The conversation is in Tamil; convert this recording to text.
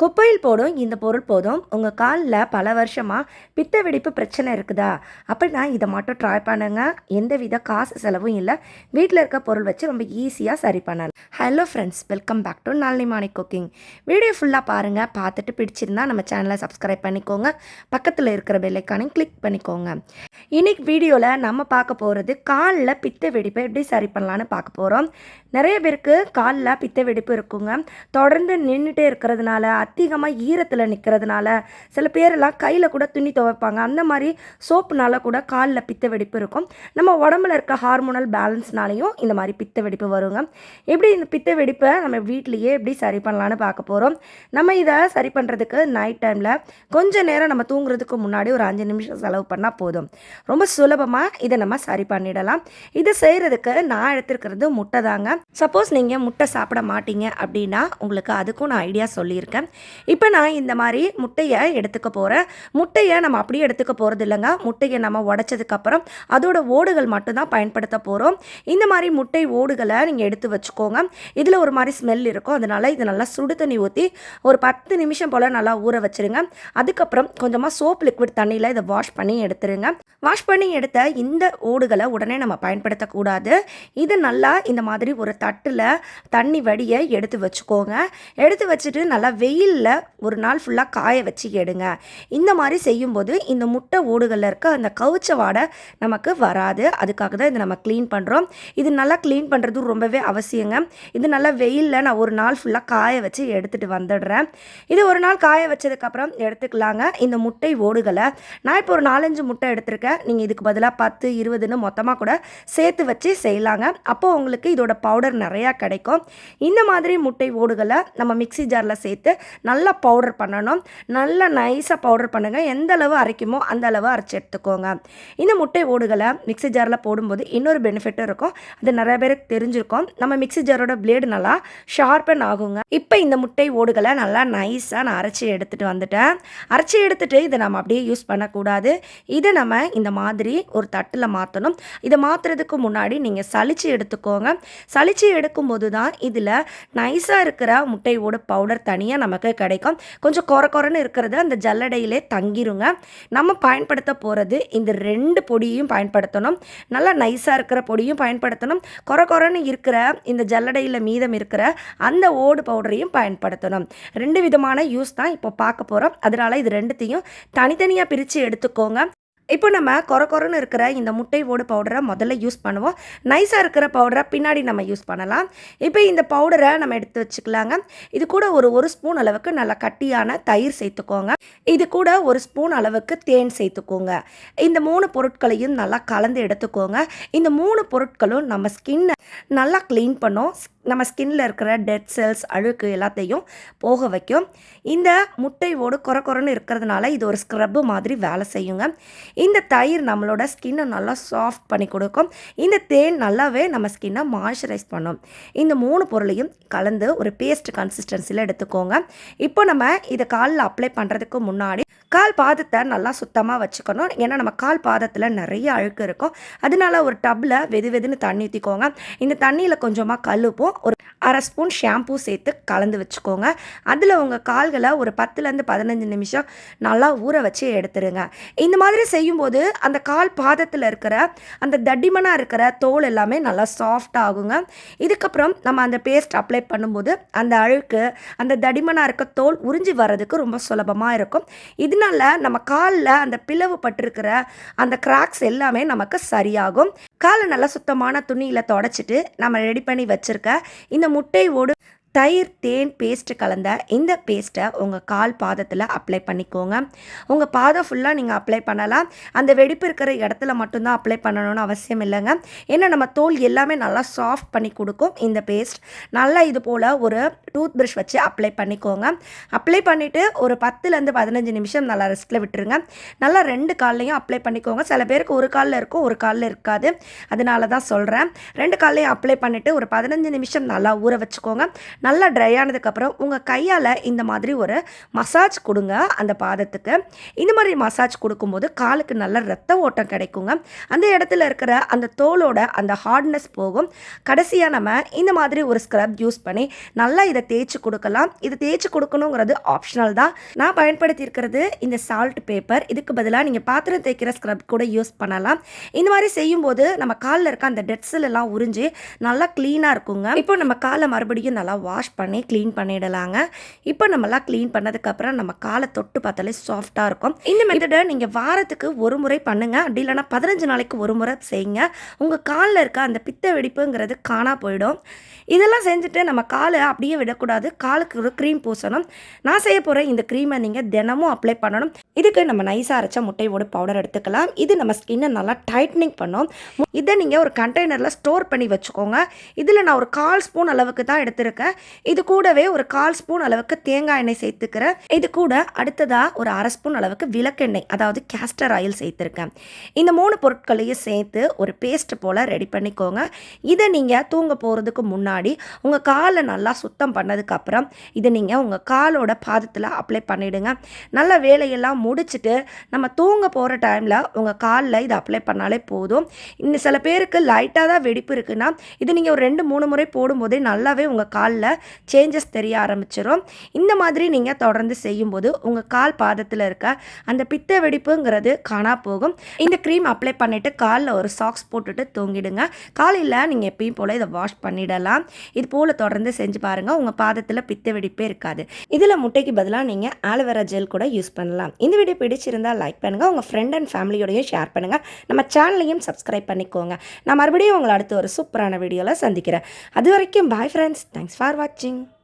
குப்பையில் போடும் இந்த பொருள் போதும். உங்கள் காலில் பல வருஷமாக பித்த வெடிப்பு பிரச்சனை இருக்குதா? அப்படின்னா இதை மட்டும் ட்ரை பண்ணுங்க. எந்தவித காசு செலவும் இல்லை. வீட்டில் இருக்க பொருள் வச்சு ரொம்ப ஈஸியாக சரி பண்ணலாம். Hello friends welcome back to Nalini morning cooking video ஃபுல்லாக பாருங்கள் பார்த்துட்டு பிடிச்சிருந்தா நம்ம சேனலை சப்ஸ்கிரைப் பண்ணிக்கோங்க. பக்கத்தில் இருக்கிற பெல்லைக்கானையும் கிளிக் பண்ணிக்கோங்க. இன்னைக்கு வீடியோவில் நம்ம பார்க்க போகிறது காலில் பித்த வெடிப்பை எப்படி சரி பண்ணலான்னு பார்க்க போகிறோம் நிறைய பேருக்கு காலில் பித்த வெடிப்பு இருக்குங்க. தொடர்ந்து நின்றுட்டே இருக்கிறதுனால அதிகமாக ஈரத்தில் நிற்கிறதுனால சில பேரெல்லாம் கையில் கூட துணி துவைப்பாங்க. அந்த மாதிரி சோப்புனால கூட காலில் பித்த வெடிப்பு இருக்கும். நம்ம உடம்புல இருக்க ஹார்மோனல் பேலன்ஸ்னாலையும் இந்த மாதிரி பித்த வெடிப்பு வருங்க. எப்படி இந்த பித்த வெடிப்பை நம்ம வீட்லேயே எப்படி சரி பண்ணலான்னு பார்க்க போகிறோம் நம்ம இதை சரி பண்ணுறதுக்கு நைட் டைமில் கொஞ்சம் நேரம் நம்ம தூங்குறதுக்கு முன்னாடி ஒரு அஞ்சு நிமிஷம் செலவு பண்ணால் போதும். ரொம்ப சுலபமாக இதை நம்ம சரி பண்ணிடலாம். இதை செய்கிறதுக்கு நான் எடுத்துருக்கிறது முட்டை தாங்க. சப்போஸ் நீங்கள் முட்டை சாப்பிட மாட்டீங்க அப்படின்னா உங்களுக்கு அதுக்கும் நான் ஐடியா சொல்லியிருக்கேன். இப்போ நான் இந்த மாதிரி முட்டையை எடுத்துக்க போகிறேன் முட்டையை நம்ம அப்படியே எடுத்துக்க போகிறது இல்லைங்க. முட்டையை நம்ம உடச்சதுக்கப்புறம் அதோட ஓடுகள் மட்டும்தான் பயன்படுத்த போகிறோம் இந்த மாதிரி முட்டை ஓடுகளை நீங்கள் எடுத்து வச்சுக்கோங்க. இதில் ஒரு மாதிரி ஸ்மெல் இருக்கும். அதனால் இது நல்லா சுடு தண்ணி ஊற்றி ஒரு பத்து நிமிஷம் போல் நல்லா ஊற வச்சுருங்க. அதுக்கப்புறம் கொஞ்சமாக சோப் லிக்விட் தண்ணியில் இதை வாஷ் பண்ணி எடுத்துருங்க. வாஷ் பண்ணி எடுத்த இந்த ஓடுகளை உடனே நம்ம பயன்படுத்தக்கூடாது இது நல்லா இந்த மாதிரி ஒரு தட்டில் தண்ணி வடியை எடுத்து வச்சுக்கோங்க. எடுத்து வச்சுட்டு நல்லா வெயில் வெயிலில் ஒரு நாள் ஃபுல்லாக காய வச்சு எடுங்க. இந்த மாதிரி செய்யும்போது இந்த முட்டை ஓடுகளில் இருக்க அந்த கவுச்ச வாடை நமக்கு வராது. அதுக்காக தான் இதை நம்ம க்ளீன் பண்ணுறோம் இது நல்லா க்ளீன் பண்ணுறது ரொம்பவே அவசியங்க. இது நல்லா வெயிலில் நான் ஒரு நாள் ஃபுல்லாக காய வச்சு எடுத்துகிட்டு வந்துடுறேன். இது ஒரு நாள் காய வச்சதுக்கப்புறம் எடுத்துக்கலாங்க. இந்த முட்டை ஓடுகளை நான் இப்போ ஒரு நாலஞ்சு முட்டை எடுத்திருக்கேன். நீங்கள் இதுக்கு பதிலாக பத்து இருபதுன்னு மொத்தமாக கூட சேர்த்து வச்சு செய்யலாங்க. அப்போ உங்களுக்கு இதோட பவுடர் நிறையா கிடைக்கும். இந்த மாதிரி முட்டை ஓடுகளை நம்ம மிக்ஸி ஜாரில் சேர்த்து நல்லா பவுடர் பண்ணணும். நல்லா நைஸாக பவுடர் பண்ணுங்கள் எந்த அளவு அரைக்குமோ அந்த அளவு அரைச்சி எடுத்துக்கோங்க. இந்த முட்டை ஓடுகளை மிக்ஸி ஜாரில் போடும்போது இன்னொரு பெனிஃபிட்டும் இருக்கும். அது நிறைய பேருக்கு தெரிஞ்சிருக்கும். நம்ம மிக்ஸி ஜாரோட பிளேடு நல்லா ஷார்பன் ஆகுங்க. இப்போ இந்த முட்டை ஓடுகளை நல்லா நைஸாக நான் அரைச்சி எடுத்துகிட்டு வந்துட்டேன். அரைச்சி எடுத்துகிட்டு இதை நம்ம அப்படியே யூஸ் பண்ணக்கூடாது. இதை நம்ம இந்த மாதிரி ஒரு தட்டில் மாற்றணும் இதை மாற்றுறதுக்கு முன்னாடி நீங்கள் சளிச்சு எடுத்துக்கோங்க. சளிச்சு எடுக்கும்போது தான் இதில் நைஸாக இருக்கிற முட்டை ஓடு பவுடர் தனியாக நமக்கு கிடைக்கும். கொஞ்சம் கொர கொரன்னு இருக்கிறது அந்த ஜல்லடையிலே தங்கிருங்க. நம்ம பயன்படுத்த போகிறது இந்த ரெண்டு பொடியையும் பயன்படுத்தணும். நல்லா நைஸாக இருக்கிற பொடியும் பயன்படுத்தணும். கொர குறைன்னு இருக்கிற இந்த ஜல்லடையில் மீதம் இருக்கிற அந்த ஓடு பவுடரையும் பயன்படுத்தணும். ரெண்டு விதமான யூஸ் தான் இப்போ பார்க்க போகிறோம் அதனால் இது ரெண்டுத்தையும் தனித்தனியாக பிரித்து எடுத்துக்கோங்க. இப்போ நம்ம கொர கொரன்னு இருக்கிற இந்த முட்டை ஓடு பவுடரை முதல்ல யூஸ் பண்ணுவோம். நைஸாக இருக்கிற பவுடரை பின்னாடி நம்ம யூஸ் பண்ணலாம். இப்போ இந்த பவுடரை நம்ம எடுத்து வச்சுக்கலாங்க. இது கூட ஒரு ஒரு ஸ்பூன் அளவுக்கு நல்லா கட்டியான தயிர் சேர்த்துக்கோங்க. இது கூட ஒரு ஸ்பூன் அளவுக்கு தேன் சேர்த்துக்கோங்க. இந்த மூணு பொருட்களையும் நல்லா கலந்து எடுத்துக்கோங்க. இந்த மூணு பொருட்களும் நம்ம ஸ்கின்னை நல்லா க்ளீன் பண்ணும். நம்ம ஸ்கின்ல இருக்கிற டெட் செல்ஸ் அழுக்கு எல்லாத்தையும் போக வைக்கும். இந்த முட்டை ஓடு கொர கொரன்னு இருக்கிறதுனால இது ஒரு ஸ்க்ரப்பு மாதிரி வேலை செய்யுங்க. இந்த தயிர் நம்மளோட ஸ்கின்னை நல்லா சாஃப்ட் பண்ணி கொடுக்கும். இந்த தேன் நல்லாவே நம்ம ஸ்கின்னை மாய்ஸ்சரைஸ் பண்ணும். இந்த மூணு பொருளையும் கலந்து ஒரு பேஸ்ட் கன்சிஸ்டன்சியில் எடுத்துக்கோங்க. இப்போ நம்ம இதை காலில் அப்ளை பண்ணுறதுக்கு முன்னாடி கால் பாதத்தை நல்லா சுத்தமாக வச்சுக்கணும். ஏன்னா நம்ம கால் பாதத்தில் நிறைய அழுக்கு இருக்கும். அதனால ஒரு டப்பில் வெது வெதுன்னு தண்ணி ஊற்றிக்கோங்க இந்த தண்ணியில் கொஞ்சமாக கல்லுப்பும் ஒரு அரை ஸ்பூன் ஷாம்பூ சேர்த்து கலந்து வச்சுக்கோங்க. அதில் உங்கள் கால்களை ஒரு பத்துலேருந்து பதினஞ்சு நிமிஷம் நல்லா ஊற வச்சு எடுத்துருங்க. இந்த மாதிரி செய்யும்போது அந்த கால் பாதத்தில் இருக்கிற அந்த தடிமனாக இருக்கிற தோல் எல்லாமே நல்லா சாஃப்ட் ஆகுங்க. இதுக்கப்புறம் நம்ம அந்த பேஸ்ட் அப்ளை பண்ணும்போது அந்த அழுக்கு அந்த தடிமனாக இருக்க தோல் உறிஞ்சி வர்றதுக்கு ரொம்ப சுலபமாக இருக்கும். இதனால நம்ம காலில் அந்த பிளவு பட்டிருக்கிற அந்த கிராக்ஸ் எல்லாமே நமக்கு சரியாகும். காலை நல்லா சுத்தமான துணியில் தொடச்சிட்டு நம்ம ரெடி பண்ணி வச்சுருக்க இந்த முட்டை ஓடு தயிர் தேன் பேஸ்ட்டு கலந்த இந்த பேஸ்ட்டை உங்கள் கால் பாதத்தில் அப்ளை பண்ணிக்கோங்க. உங்கள் பாதம் ஃபுல்லாக நீங்கள் அப்ளை பண்ணலாம். அந்த வெடிப்பு இருக்கிற இடத்துல மட்டும்தான் அப்ளை பண்ணணும்னு அவசியம் இல்லைங்க. ஏன்னா நம்ம தோல் எல்லாமே நல்லா சாஃப்ட் பண்ணி கொடுக்கும் இந்த பேஸ்ட் நல்லா இது போல் ஒரு டூத் ப்ரஷ் வச்சு அப்ளை பண்ணிக்கோங்க. அப்ளை பண்ணிவிட்டு ஒரு பத்துலேருந்து பதினஞ்சு நிமிஷம் நல்லா ரெஸ்ட்டில் விட்டுருங்க. நல்லா ரெண்டு கால்லையும் அப்ளை பண்ணிக்கோங்க. சில பேருக்கு ஒரு காலில் இருக்கும் ஒரு காலில் இருக்காது. அதனால தான் சொல்கிறேன் ரெண்டு கால்லையும் அப்ளை பண்ணிவிட்டு ஒரு பதினஞ்சு நிமிஷம் நல்லா ஊற வச்சுக்கோங்க. நல்லா ட்ரை ஆனதுக்கப்புறம் உங்கள் கையால் இந்த மாதிரி ஒரு மசாஜ் கொடுங்க அந்த பாதத்துக்கு. இந்த மாதிரி மசாஜ் கொடுக்கும்போது காலுக்கு நல்ல ரத்த ஓட்டம் கிடைக்குங்க. அந்த இடத்துல இருக்கிற அந்த தோலோட அந்த ஹார்ட்னஸ் போகும். கடைசியாக நம்ம இந்த மாதிரி ஒரு ஸ்க்ரப் யூஸ் பண்ணி நல்லா இதை தேய்ச்சி கொடுக்கலாம். இது தேய்ச்சி கொடுக்கணுங்கிறது ஆப்ஷனல் தான். நான் பயன்படுத்தி இருக்கிறது இந்த சால்ட் பேப்பர் இதுக்கு பதிலாக நீங்கள் பாத்திரம் தேய்க்கிற ஸ்க்ரப் கூட யூஸ் பண்ணலாம். இந்த மாதிரி செய்யும்போது நம்ம காலில் இருக்க அந்த டெட்ஸில் எல்லாம் உறிஞ்சி நல்லா க்ளீனாக இருக்குங்க. இப்போ நம்ம காலை மறுபடியும் நல்லா வாஷ் பண்ணி க்ளீன் பண்ணிடலாங்க. இப்போ நம்மலாம் க்ளீன் பண்ணதுக்கப்புறம் நம்ம காலை தொட்டு பார்த்தாலே சாஃப்டாக இருக்கும். இந்த மெத்தடை நீங்கள் வாரத்துக்கு ஒரு முறை பண்ணுங்க. அப்படி இல்லைன்னா பதினஞ்சு நாளைக்கு ஒரு முறை செய்யுங்க. உங்கள் காலில் இருக்க அந்த பித்த வெடிப்புங்கிறது காணா போயிடும். இதெல்லாம் செஞ்சுட்டு நம்ம காலை அப்படியே விடக்கூடாது. காலுக்கு ஒரு க்ரீம் பூசணும். நான் செய்ய போகிற இந்த க்ரீமை நீங்கள் தினமும் அப்ளை பண்ணணும். இதுக்கு நம்ம நைஸாக அரைச்ச முட்டையோட பவுடர் எடுத்துக்கலாம். இது நம்ம ஸ்கின்னை நல்லா டைட்னிங் பண்ணும். இதை நீங்கள் ஒரு கண்டெய்னரில் ஸ்டோர் பண்ணி வச்சுக்கோங்க. இதில் நான் ஒரு கால் ஸ்பூன் அளவுக்கு தான் எடுத்திருக்கேன். இது கூடவே ஒரு கால் ஸ்பூன் அளவுக்கு தேங்காய் எண்ணெய் சேர்த்துக்கிறேன். இது கூட அடுத்ததாக ஒரு அரை ஸ்பூன் அளவுக்கு விளக்கெண்ணெய் அதாவது கேஸ்டர் ஆயில் சேர்த்துருக்கேன். இந்த மூணு பொருட்களையும் சேர்த்து ஒரு பேஸ்ட் போல் ரெடி பண்ணிக்கோங்க. இதை நீங்கள் தூங்க போகிறதுக்கு முன்னாடி உங்கள் காலை நல்லா சுத்தம் பண்ணதுக்கப்புறம் இதை நீங்கள் உங்கள் காலோட பாதத்தில் அப்ளை பண்ணிவிடுங்க நல்ல வேலையெல்லாம் முடிச்சுட்டு நம்ம தூங்க போகிற டைமில் உங்கள் காலில் இதை அப்ளை பண்ணாலே போதும். இன்னும் சில பேருக்கு லைட்டாக தான் வெடிப்பு இருக்குன்னா இது நீங்கள் ஒரு ரெண்டு மூணு முறை போடும்போதே நல்லாவே உங்கள் காலில் சேஞ்சஸ் தெரிய ஆரம்பிச்சிடும் இந்த மாதிரி நீங்கள் தொடர்ந்து செய்யும்போது உங்கள் கால் பாதத்தில் இருக்க அந்த பித்த வெடிப்புங்கிறது காணா போகும். இந்த க்ரீம் அப்ளை பண்ணிவிட்டு காலில் ஒரு சாக்ஸ் போட்டுட்டு தூங்கிடுங்க. காலையில் நீங்கள் எப்பயும் போல் இதை வாஷ் பண்ணிடலாம். இது போல் தொடர்ந்து செஞ்சு பாருங்கள் உங்கள் பாதத்தில் பித்த வெடிப்பே இருக்காது. இதில் முட்டைக்கு பதிலாக நீங்கள் ஆலோவேரா ஜெல் கூட யூஸ் பண்ணலாம். இந்த வீடியோ பிடிச்சிருந்தால் லைக் பண்ணுங்கள் உங்கள் ஃப்ரெண்ட் அண்ட் ஃபேமிலியோடையும் ஷேர் பண்ணுங்கள் நம்ம சேனலையும் சப்ஸ்கிரைப் பண்ணிக்கோங்க. நான் மறுபடியும் உங்களை அடுத்து ஒரு சூப்பரான வீடியோவில் சந்திக்கிறேன். அது வரைக்கும் bye friends thanks for watching.